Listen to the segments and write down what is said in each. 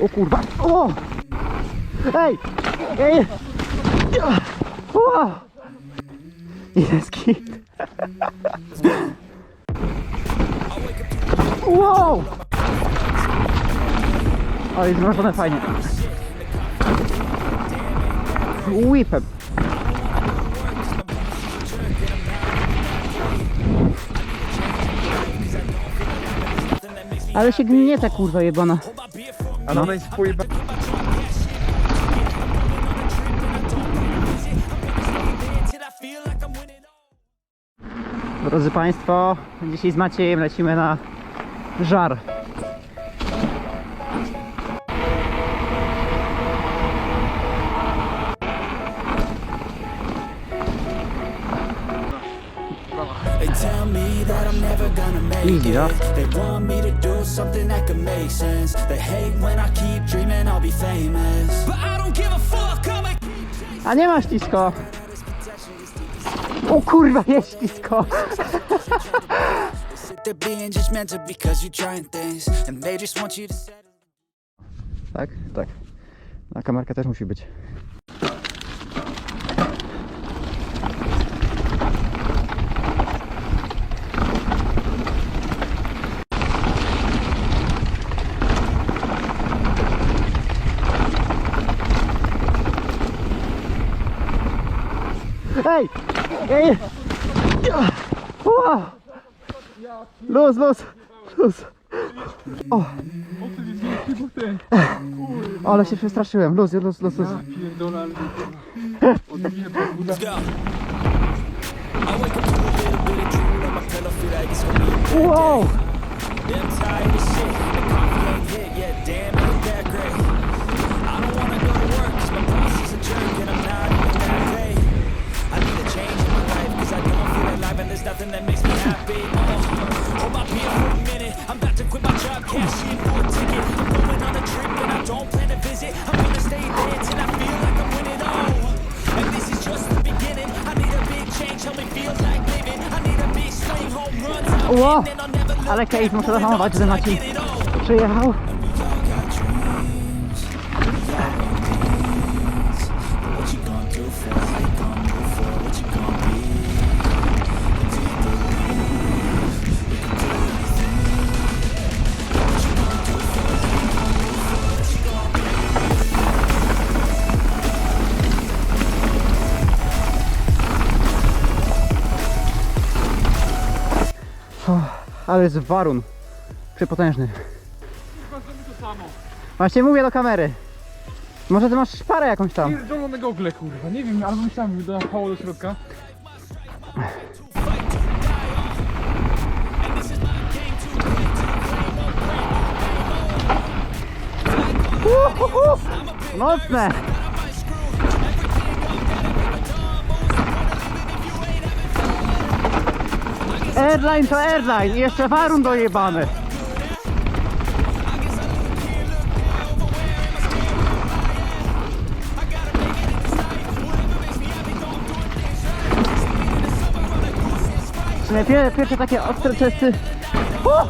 O kurwa. O! Ej! Ej! O! Jest kit. Wow! Ale jest zmrożone fajnie. Whipem. Ale się gnie ta kurwa jebana. A no jest pojeba... Drodzy Państwo, dzisiaj z Maciejem lecimy na żar. They tell me that I'm never gonna make Easy, it. Huh? They want me to do something that could make sense. They hate when I keep dreaming I'll be famous. But I don't give a fuck, I'm a A nie ma ślisko. O kurwa, jest ślisko. sit there being just mental because you're trying things. And they just want you to. Tak? Tak. Na kamerka też musi być. Ej! Ej! Wow! Luz, luz! Luz! O! Ale się przestraszyłem. Luz, luz, luz, luz. Pierdolę, ale... A good Wow! I'm tired of shit. The coffee ain't hit yet, damn, ain't that great. Look Ale Kate, muszę zahamować, że it all. przyjechał. Ale jest warun. Przepotężny. Właśnie mówię do kamery. Może ty masz szparę jakąś tam. Pierdolone gogle, kurwa. Nie wiem, albo myślałem, że dojechało do środka. Uhuhu! Mocne! Airline to airline i jeszcze warun dojebany. W sumie pie- pierwsze takie ostre czesy. Uh!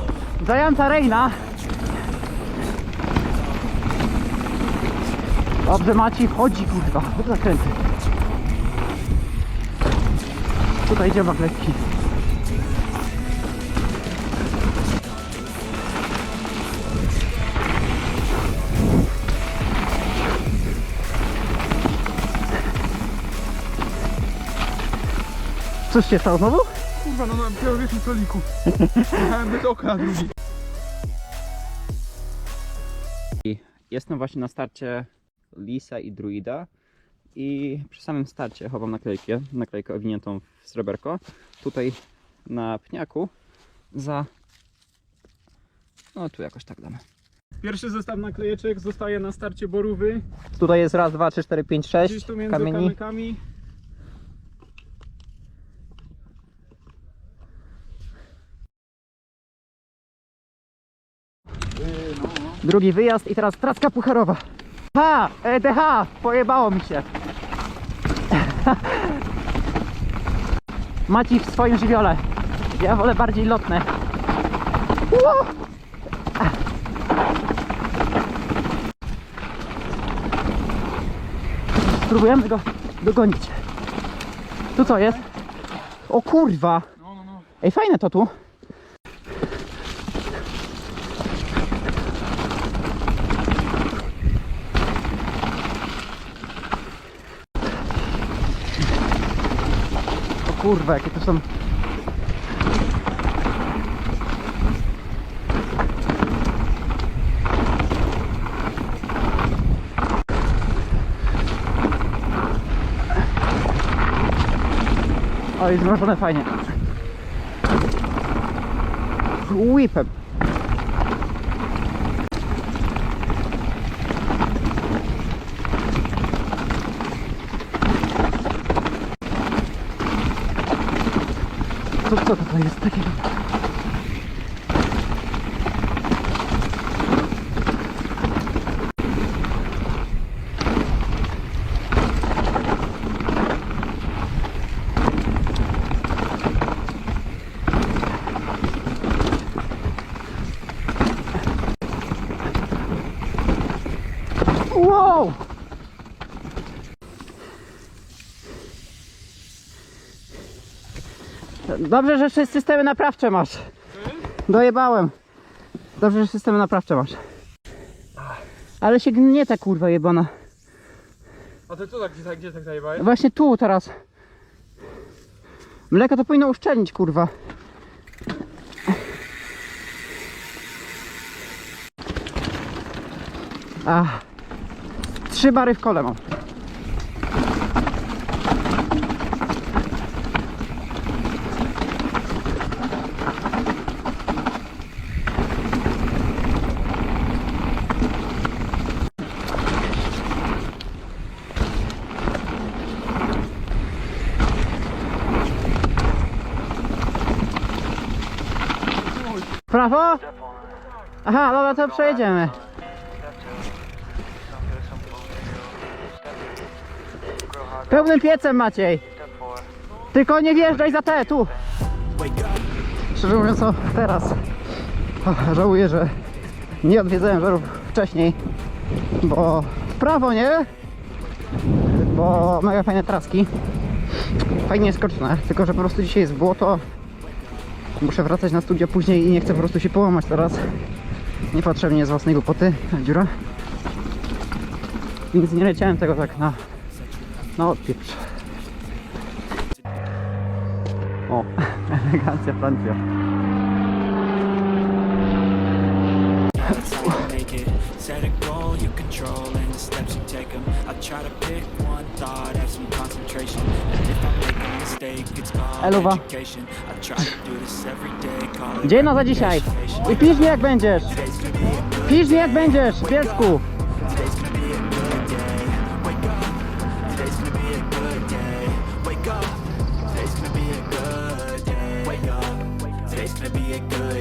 Reina. Dobrze Maci, chodzi kurwa, zakręty. Tutaj idzie lekki. Cóż się stało znowu? Kurwa, no na pierwszym stoliku. Jechałem bez okna drugi. Jestem właśnie na starcie Lisa i Druida i przy samym starcie chowam naklejkę, naklejkę owiniętą w sreberko. Tutaj na pniaku za... no tu jakoś tak damy. Pierwszy zestaw naklejeczek zostaje na starcie borówy. Tutaj jest raz, dwa, trzy, cztery, pięć, Gdzieś sześć tu między kamieni. kamykami. Drugi wyjazd i teraz traska pucharowa. Ha! EDH! Pojebało mi się. Maci w swoim żywiole. Ja wolę bardziej lotne. Spróbujemy go dogonić. Tu co jest? O kurwa! Ej, fajne to tu. Kurwa, jakie to są... Oj, zmrożone fajnie. Whipem. Co, co to jest takiego? Dobrze, że jeszcze systemy naprawcze masz. Dojebałem. Dobrze, że systemy naprawcze masz. Ale się gnie ta kurwa jebana. A ty co tak, gdzie, tak- gdzie tak zajebałeś? Właśnie tu teraz. Mleko to powinno uszczelnić, kurwa. Ach. Trzy bary w kole mam. Prawo? Aha, dobra, to przejedziemy. Pełnym piecem Maciej. Tylko nie wjeżdżaj za te, tu. Szczerze mówiąc, o, teraz o, żałuję, że nie odwiedzałem żarów wcześniej, bo w prawo nie, bo mega fajne traski. Fajnie skoczne, tylko że po prostu dzisiaj jest błoto, Muszę wracać na studia później i nie chcę po prostu się połamać teraz. Niepotrzebnie z własnej głupoty. Dziura. Więc nie leciałem tego tak na, na odpieprz. O, elegancja Francja. That's how you make it. Set a goal you control and the steps you take 'em. I try to pick one thought, have some concentration. And if I make a mistake, it's called Eluwa. education. I try to do this every day, call it Dzień za dzisiaj. I pisz jak będziesz. Pisz jak będziesz, piesku.